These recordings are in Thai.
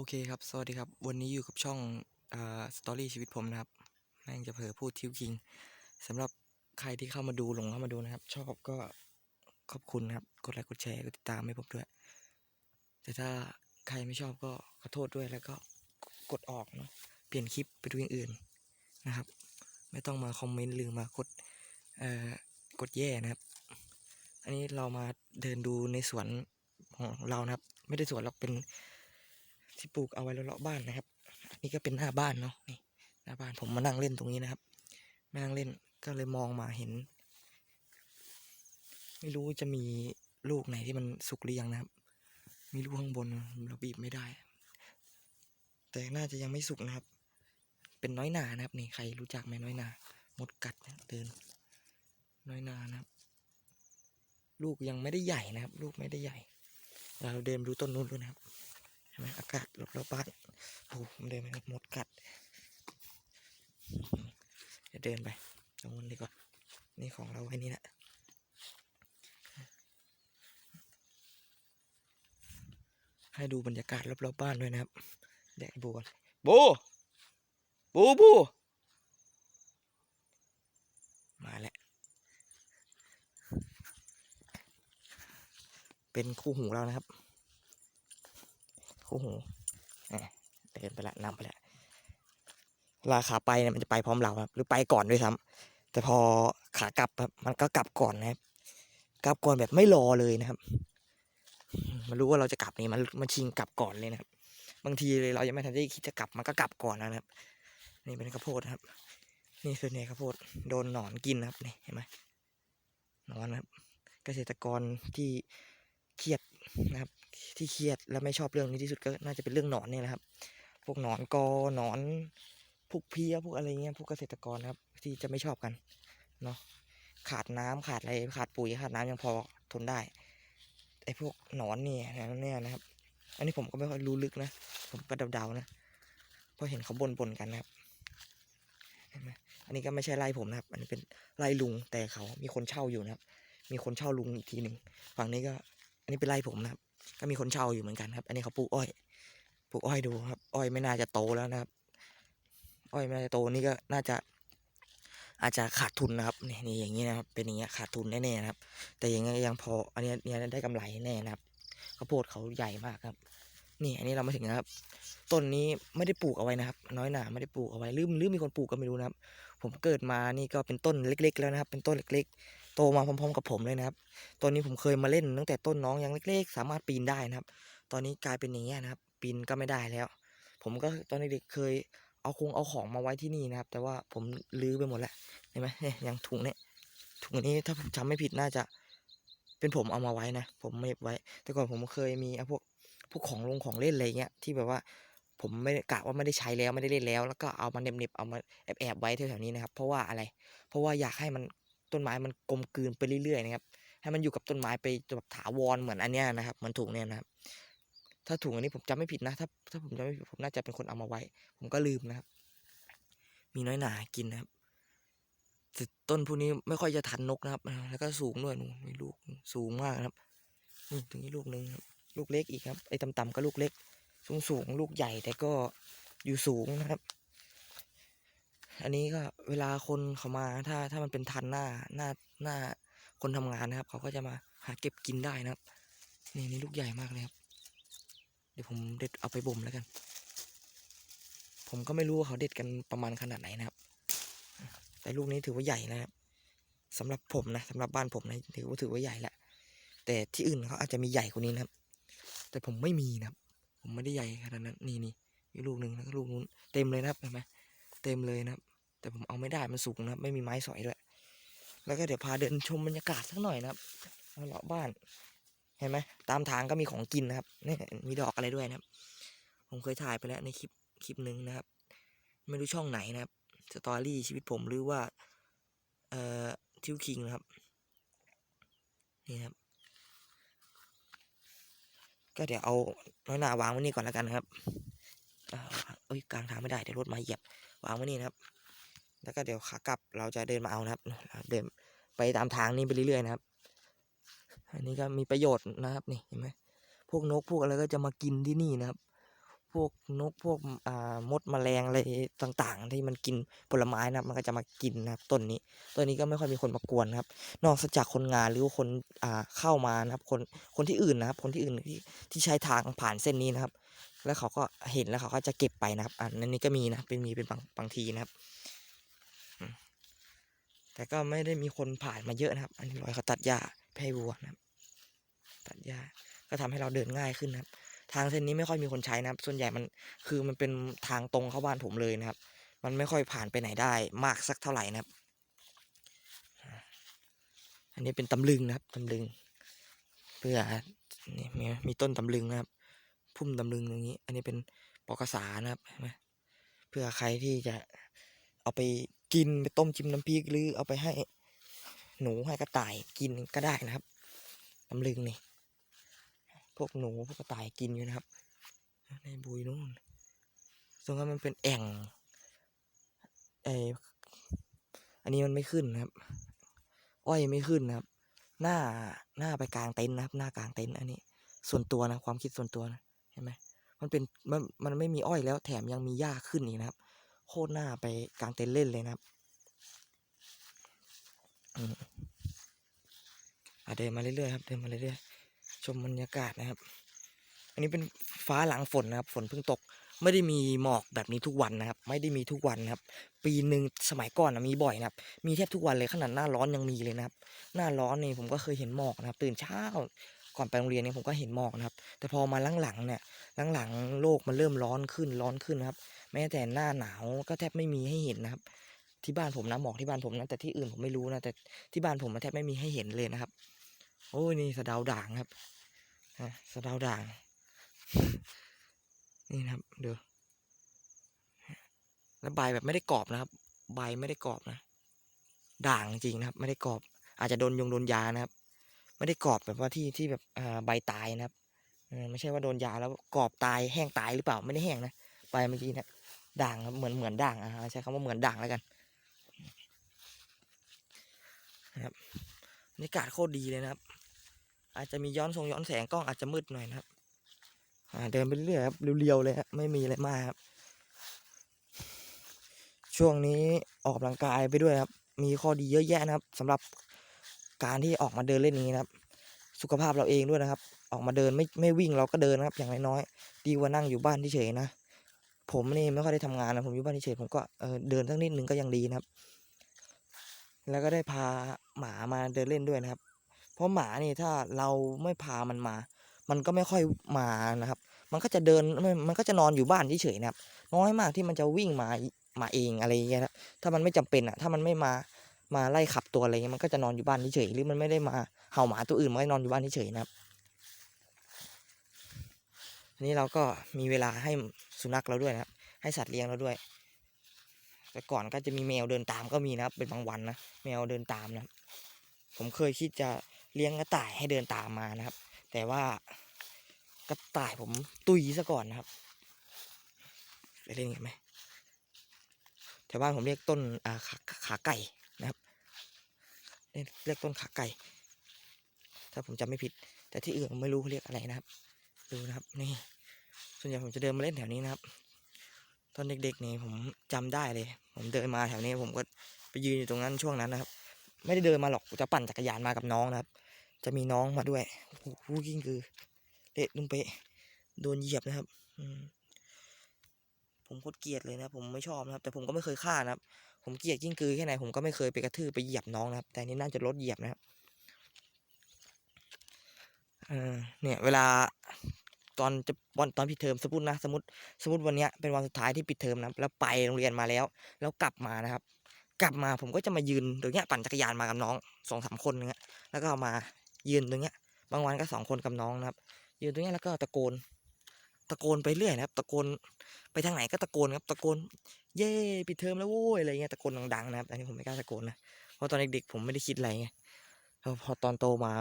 โอเคครับ สวัสดีครับ วันนี้อยู่กับช่องอ่าสตอรี่ชีวิตผมนะครับ แม่งจะเผอพูดทิวคิงสำหรับใครที่เข้ามาดูหลงเข้ามาดูนะครับ ชอบก็ขอบคุณนะครับ กดไลค์ กดแชร์ กดติดตามให้ผมด้วย แต่ถ้าใครไม่ชอบก็ขอโทษด้วยแล้วก็กดออกเนาะ เปลี่ยนคลิปไปดูอย่างอื่นนะครับ ไม่ต้องมาคอมเมนต์หรือมากดเอ่อกดแย่นะครับ อันนี้เรามาเดินดูในสวนของเรานะครับ ไม่ได้สวนหรอกเป็น ที่ปลูกเอาไว้รอบๆบ้านนะครับนี่ก็เป็นหน้าบ้านเนาะนี่หน้าบ้านผมมานั่งเล่นตรงนี้นะครับมานั่งเล่นก็เลยมองมาเห็น ไม่รู้จะมีลูกไหนที่มันสุกหรือยังนะครับ มีลูกข้างบนเราบีบไม่ได้ แต่น่าจะยังไม่สุกนะครับ เป็นน้อยหนานะครับนี่ใครรู้จักไหมน้อยหนาหมดกัดเดิน น้อยหนานะครับ ลูกยังไม่ได้ใหญ่นะครับ ลูกไม่ได้ใหญ่เราเดินดูต้นนู้นด้วยนะครับ ไหมอากาศรอบๆบ้านโอ้โหมันเดินไปกับมดกัดจะเดินไปตรงนู้นดีกว่า นี่ของเราไว้นี่แหละให้ดูบรรยากาศรอบๆบ้านด้วยนะครับเดี๋ยวไอ้บูก่อนบูบูบูมาแล้ว เป็นคู่หูเรานะครับ คู่หูเดินไปละนำไปละเวลาขาไปเนี่ยมันจะไปพร้อมเราครับหรือไปก่อนด้วยซ้ำแต่พอขากลับครับมันก็กลับก่อนนะครับกลับก่อนแบบไม่รอเลยนะครับ มันรู้ว่าเราจะกลับนี่มันมันชิงกลับก่อนเลยนะครับ บางทีเลยเรายังไม่ทันได้คิดจะกลับมันก็กลับก่อนแล้วนะครับ นี่เป็นข้าวโพดครับ นี่คือเนี่ยข้าวโพดโดนหนอนกินนะครับนี่เห็นไหมนอนนะครับ เกษตรกรที่เครียดนะครับ ที่เครียดและไม่ชอบเรื่องนี้ที่สุดก็น่าจะเป็นเรื่องหนอนเนี่ยนะครับ พวกหนอนกอหนอนพวกเพี้ยพวกอะไรเงี้ยพวกเกษตรกรครับ ที่จะไม่ชอบกันเนาะขาดน้ำขาดอะไรขาดปุ๋ยขาดน้ำยังพอทนได้ไอ้พวกหนอนเนี่ยเนี่ยนะครับ อันนี้ผมก็ไม่ค่อยรู้ลึกนะ ผมก็เดาๆนะเพราะเห็นเขาบ่นๆกันนะครับเห็นไหมอันนี้ก็ไม่ใช่ไร่ผมนะครับ อันนี้เป็นไร่ลุงแต่เขามีคนเช่าอยู่นะครับ มีคนเช่าลุงอีกทีหนึ่งฝั่งนี้ก็ อันนี้เป็นไร่ผมนะครับ ก็มีคนเช่าอยู่เหมือนกันครับ อันนี้เขาปลูกอ้อย ปลูกอ้อยดูครับ อ้อยไม่น่าจะโตแล้วนะครับ อ้อยไม่น่าจะโตนี่ก็น่าจะ อาจจะขาดทุนนะครับนี่นี่อย่างนี้นะครับ เป็นอย่างเงี้ยขาดทุนแน่ๆนะครับ แต่ยังไงยังพอ อันนี้เนี่ยได้กำไรแน่นะครับข้าวโพดเขาใหญ่มากครับ นี่อันนี้เรามาถึงนะครับ ต้นนี้ไม่ได้ปลูกเอาไว้นะครับ น้อยหนาไม่ได้ปลูกเอาไว้หรือหรือมีคนปลูกก็ไม่รู้นะครับ ผมเกิดมานี่ก็เป็นต้นเล็ก ๆ แล้วนะครับ เป็นต้นเล็ก ๆ โตมาพร้อมๆกับผมเลยนะครับ ตอนนี้ผมเคยมาเล่นตั้งแต่ต้นน้องยังเล็กๆ สามารถปีนได้นะครับ ตอนนี้กลายเป็นอย่างเงี้ยนะครับ ปีนก็ไม่ได้แล้ว ผมก็ตอนเด็กๆเคยเอาคงเอาของมาไว้ที่นี่นะครับ แต่ว่าผมลื้อไปหมดแล้วเห็นไหมเนี่ยอย่างถุงเนี่ยถุงอันนี้ถ้าผมจำไม่ผิดน่าจะเป็นผมเอามาไว้นะ ผมไม่ไว้ แต่ก่อนผมเคยมีเอาพวกพวกของลงของเล่นอะไรเงี้ยที่แบบว่าผมไม่กะว่าไม่ได้ใช้แล้วไม่ได้เล่นแล้ว แล้วก็เอามาเน็บๆเอามาแอบๆไว้แถวๆนี้นะครับ เพราะว่าอะไร เพราะว่าอยากให้มัน ต้นไม้มันกลมกลืนไปเรื่อยๆนะครับให้มันอยู่กับต้นไม้ไปแบบถาวรเหมือนอันเนี้ยนะครับเหมือนถุงเนี่ยนะครับ ถ้าถุงอันนี้ผมจำไม่ผิดนะ ถ้าถ้าผมจำไม่ผิดผมน่าจะเป็นคนเอามาไว้ ผมก็ลืมนะครับ มีน้อยหนากินนะครับต้นพวกนี้ไม่ค่อยจะทันนกนะครับ แล้วก็สูงด้วยนู่นมีลูกสูงมากครับนี่ตรงนี้ลูกหนึ่งครับลูกเล็กอีกครับไอ้ต่ำๆก็ลูกเล็ก สูงๆลูกใหญ่แต่ก็อยู่สูงนะครับ อันนี้ก็เวลาคนเขามาถ้าถ้ามันเป็นทันหน้าหน้าหน้าคนทำงานนะครับ เขาก็จะมาหาเก็บกินได้นะครับ นี่นี่ลูกใหญ่มากเลยครับ เดี๋ยวผมเด็ดเอาไปบ่มแล้วกัน ผมก็ไม่รู้ว่าเขาเด็ดกันประมาณขนาดไหนนะครับ แต่ลูกนี้ถือว่าใหญ่นะครับสำหรับผมนะสำหรับบ้านผมนะถือว่าถือว่าใหญ่แหละแต่ที่อื่นเขาอาจจะมีใหญ่กว่านี้นะครับ แต่ผมไม่มีนะครับ ผมไม่ได้ใหญ่ขนาดนั้นนี่นี่ลูกหนึ่งแล้วก็ลูกนู้นเต็มเลยนะครับเห็นไหมเต็มเลยนะครับ แต่ผมเอาไม่ได้มันสูงนะครับ ไม่มีไม้สอยด้วย แล้วก็เดี๋ยวพาเดินชมบรรยากาศสักหน่อยนะครับเลาะบ้าน เห็นไหมตามทางก็มีของกินนะครับนี่มีดอกอะไรด้วยนะครับ ผมเคยถ่ายไปแล้วในคลิปคลิปหนึ่งนะครับ ไม่รู้ช่องไหนนะครับสตอรี่ชีวิตผมหรือว่าเอ่อทิวคิงนะครับนี่ครับ ก็เดี๋ยวเอาน้อยหนาวางไว้นี่ก่อนแล้วกันนะครับเอ่อเอ้ยกลางทางไม่ได้เดี๋ยวรถมาเหยียบวางไว้นี่นะครับ แล้วก็เดี๋ยวขากลับเราจะเดินมาเอานะครับ เดินไปตามทางนี้ไปเรื่อยๆนะครับ อันนี้ก็มีประโยชน์นะครับนี่เห็นไหมพวกนกพวกอะไรก็จะมากินที่นี่นะครับ พวกนกพวกอ่ามดแมลงอะไรต่างๆ ที่มันกินผลไม้นะครับ มันก็จะมากินนะครับต้นนี้ต้นนี้ก็ไม่ค่อยมีคนมากวนนะครับ นอกจากคนงานหรือคนอ่าเข้ามานะครับ คนคนที่อื่นนะครับ คนที่อื่นที่ที่ใช้ทางผ่านเส้นนี้นะครับ แล้วเขาก็เห็นแล้วเขาก็จะเก็บไปนะครับ อันนี้ก็มีนะเป็นมีเป็นบางบางทีนะครับ แต่ก็ไม่ได้มีคนผ่านมาเยอะนะครับ อันนี้รอยเขาตัดหญ้าให้วัวนะครับ ตัดหญ้าก็ทำให้เราเดินง่ายขึ้นนะครับ ทางเส้นนี้ไม่ค่อยมีคนใช้นะครับ ส่วนใหญ่มันคือมันเป็นทางตรงเข้าบ้านผมเลยนะครับ มันไม่ค่อยผ่านไปไหนได้มากสักเท่าไหร่นะครับ อันนี้เป็นตำลึงนะครับตำลึง เพื่อนี่มีมีต้นตำลึงนะครับ พุ่มตำลึงอย่างนี้ อันนี้เป็นปอกษานะครับเพื่อใครที่จะเอาไป กินไปต้มจิ้มน้ำพริกหรือเอาไปให้หนูให้กระต่ายกินก็ได้นะครับตำลึงนี่พวกหนูพวกกระต่ายกินอยู่นะครับ ในบุยนู่นตรงนั้นมันเป็นแอ่งไออันนี้มันไม่ขึ้นนะครับ อ้อยไม่ขึ้นนะครับ หน้าหน้าไปกลางเต็นท์นะครับ หน้ากลางเต็นท์อันนี้ ส่วนตัวนะความคิดส่วนตัวนะเห็นไหมมันเป็นมันมันไม่มีอ้อยแล้วแถมยังมีหญ้าขึ้นอีกนะครับ โคตรหน้าไปกลางเต็นท์เล่นเลยนะครับอืมอะเดินมาเรื่อยๆครับ เดินมาเรื่อยๆชมบรรยากาศนะครับ อันนี้เป็นฟ้าหลังฝนนะครับ ฝนเพิ่งตก ไม่ได้มีหมอกแบบนี้ทุกวันนะครับ ไม่ได้มีทุกวันนะครับ ปีหนึ่งสมัยก่อนนะมีบ่อยนะครับ มีแทบทุกวันเลยขนาดหน้าร้อนยังมีเลยนะครับ หน้าร้อนนี่ผมก็เคยเห็นหมอกนะครับ ตื่นเช้าก่อนไปโรงเรียนเนี่ยผมก็เห็นหมอกนะครับ แต่พอมาหลังๆเนี่ยหลังๆโลกมันเริ่มร้อนขึ้นร้อนขึ้นนะครับ แม้แต่หน้าหนาวก็แทบไม่มีให้เห็นนะครับ ที่บ้านผมนะหมอกที่บ้านผมนะแต่ที่อื่นผมไม่รู้นะแต่ที่บ้านผมมันแทบไม่มีให้เห็นเลยนะครับ โอ้ยนี่สะดาด่างครับอะสะดาด่าง นี่นะครับเดี๋ยวแล้วใบแบบไม่ได้กรอบนะครับ ใบไม่ได้กรอบนะ ด่างจริงนะครับ ไม่ได้กรอบ อาจจะโดนยงโดนยานะครับ ไม่ได้กรอบแบบว่าที่ที่แบบอ่าใบตายนะครับไม่ใช่ว่าโดนยาแล้วกรอบตายแห้งตายหรือเปล่าไม่ได้แห้งนะใบเมื่อกี้นะ ด่างครับเหมือนเหมือนด่างอะใช้คำว่าเหมือนด่างแล้วกันนะครับบรรยากาศโคตรดีเลยนะครับ อาจจะมีย้อนทรงย้อนแสงกล้องอาจจะมืดหน่อยนะครับอ่าเดินไปเรื่อยครับเรียวๆเลยครับไม่มีอะไรมากครับ ช่วงนี้ออกกำลังกายไปด้วยครับ มีข้อดีเยอะแยะนะครับสำหรับการที่ออกมาเดินเล่นนี้นะครับ สุขภาพเราเองด้วยนะครับ ออกมาเดินไม่ไม่วิ่งเราก็เดินนะครับ อย่างน้อยๆดีกว่านั่งอยู่บ้านเฉยๆนะ ผมนี่ไม่ค่อยได้ทำงานนะผมอยู่บ้านเฉยผมก็เออเดินสักนิดนึงก็ยังดีนะครับ แล้วก็ได้พาหมามาเดินเล่นด้วยนะครับ เพราะหมานี่ถ้าเราไม่พามันมา มันก็ไม่ค่อยมานะครับ มันก็จะเดินมันมันก็จะนอนอยู่บ้านเฉยๆนะครับ น้อยมากที่มันจะวิ่งมามาเองอะไรอย่างเงี้ยครับถ้ามันไม่จำเป็นอะ ถ้ามันไม่มามาไล่ขับตัวอะไรเงี้ยมันก็จะนอนอยู่บ้านเฉยหรือมันไม่ได้มาเห่าหมาตัวอื่นมันก็นอนอยู่บ้านเฉยนะครับ อันนี้เราก็มีเวลาให้สุนัขเราด้วยนะครับ ให้สัตว์เลี้ยงเราด้วย แต่ก่อนก็จะมีแมวเดินตามก็มีนะครับ เป็นบางวันนะแมวเดินตามนะผมเคยคิดจะเลี้ยงกระต่ายให้เดินตามมานะครับ แต่ว่ากระต่ายผมตุยซะก่อนนะครับไปเล่นกันไหมแถวบ้านผมเรียกต้นอ่าขาขาไก่นะครับเรียกเรียกต้นขาไก่ ถ้าผมจำไม่ผิด แต่ที่อื่นผมไม่รู้เขาเรียกอะไรนะครับ ดูนะครับ นี่ ส่วนใหญ่ผมจะเดินมาเล่นแถวนี้นะครับ ตอนเด็กๆนี่ผมจำได้เลย ผมเดินมาแถวนี้ ผมก็ไปยืนอยู่ตรงนั้นช่วงนั้นนะครับ ไม่ได้เดินมาหรอกจะปั่นจักรยานมากับน้องนะครับ จะมีน้องมาด้วยโอ้โหกิ้งคือเละนุ่มเปะโดนเหยียบนะครับอผมโคตรเกลียดเลยนะผมไม่ชอบนะครับ แต่ผมก็ไม่เคยฆ่านะครับ ผมเกลียดกิ้งกือแค่ไหนผมก็ไม่เคยไปกระทืบไปเหยียบน้องนะครับ แต่นี่น่าจะลดเหยียบนะครับเนี่ย เวลา ตอนจะวันตอนปิดเทอมสมมตินะสมมติสมมติวันนี้เป็นวันสุดท้ายที่ปิดเทอมนะแล้วไปโรงเรียนมาแล้ว แล้วกลับมานะครับ กลับมาผมก็จะมายืนตรงเนี้ยปั่นจักรยานมากับน้องสองสามคนเงี้ยแล้วก็เอามายืนตรงเนี้ย บางวันก็สองคนกับน้องนะครับ ยืนตรงเนี้ยแล้วก็ตะโกน ตะโกนไปเรื่อยนะครับ ตะโกนไปทางไหนก็ตะโกนครับ ตะโกน เย่ปิดเทอมแล้วโว้ยอะไรเงี้ยตะโกนดังๆนะครับอันนี้ผมไม่กล้าตะโกนนะเพราะตอนเด็กๆผมไม่ได้คิดอะไรไงแล้วพอตอนโตมา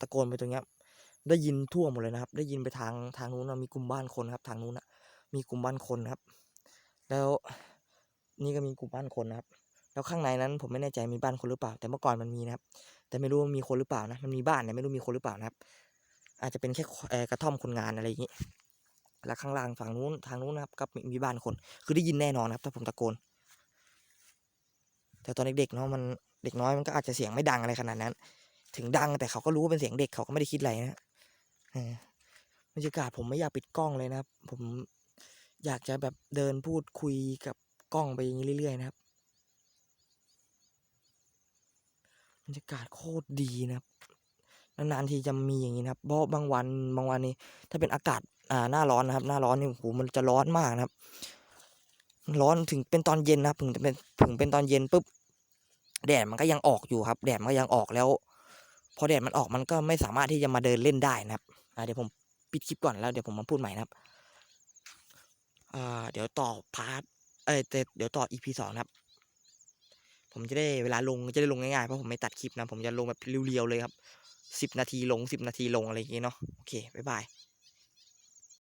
ตะโกนไปตรงเนี้ย ได้ยินทั่วหมดเลยนะครับ ได้ยินไปทางทางนู้นนะมีกลุ่มบ้านคนครับ ทางนู้นนะมีกลุ่มบ้านคนครับ แล้วนี่ก็มีกลุ่มบ้านคนนะครับ แล้วข้างในนั้นผมไม่แน่ใจมีบ้านคนหรือเปล่า แต่เมื่อก่อนมันมีนะครับ แต่ไม่รู้ว่ามีคนหรือเปล่านะ มันมีบ้านแต่ไม่รู้มีคนหรือเปล่านะครับ อาจจะเป็นแค่กระท่อมคนงานอะไรอย่างนี้ แล้วข้างล่างฝั่งนู้นทางนู้นนะครับก็มีมีบ้านคน คือได้ยินแน่นอนนะครับ ถ้าผมตะโกน แต่ตอนเด็กๆเนาะมันเด็กน้อยมันก็อาจจะเสียงไม่ดังอะไรขนาดนั้น ถึงดังแต่เขาก็รู้ว่าเป็นเสียงเด็กเขาก็ไม่ได้คิดอะไรนะ บรรยากาศผมไม่อยากปิดกล้องเลยนะครับ ผมอยากจะแบบเดินพูดคุยกับกล้องไปอย่างนี้เรื่อยๆนะครับบรรยากาศโคตรดีนะครับนานๆทีจะมีอย่างนี้นะครับเพราะบางวันบางวันนี่ถ้าเป็นอากาศอ่าหน้าร้อนนะครับ หน้าร้อนนี่โอ้โหมันจะร้อนมากนะครับ ร้อนถึงเป็นตอนเย็นนะครับถึงจะเป็นถึงเป็นตอนเย็นปุ๊บแดดมันก็ยังออกอยู่ครับ แดดมันก็ยังออกแล้ว พอแดดมันออกมันก็ไม่สามารถที่จะมาเดินเล่นได้นะครับเดี๋ยวผมปิดคลิปก่อนแล้วเดี๋ยวผมมาพูดใหม่นะครับเดี๋ยวต่อพาร์ทเออเดี๋ยวต่ออีพีสองนะครับ ผมจะได้เวลาลงจะได้ลงง่ายๆเพราะผมไม่ตัดคลิปนะผมจะลงแบบเรียวๆเลยครับสิบนาทีลงสิบนาทีลงอะไรอย่างเงี้เนาะโอเคบ๊ายบาย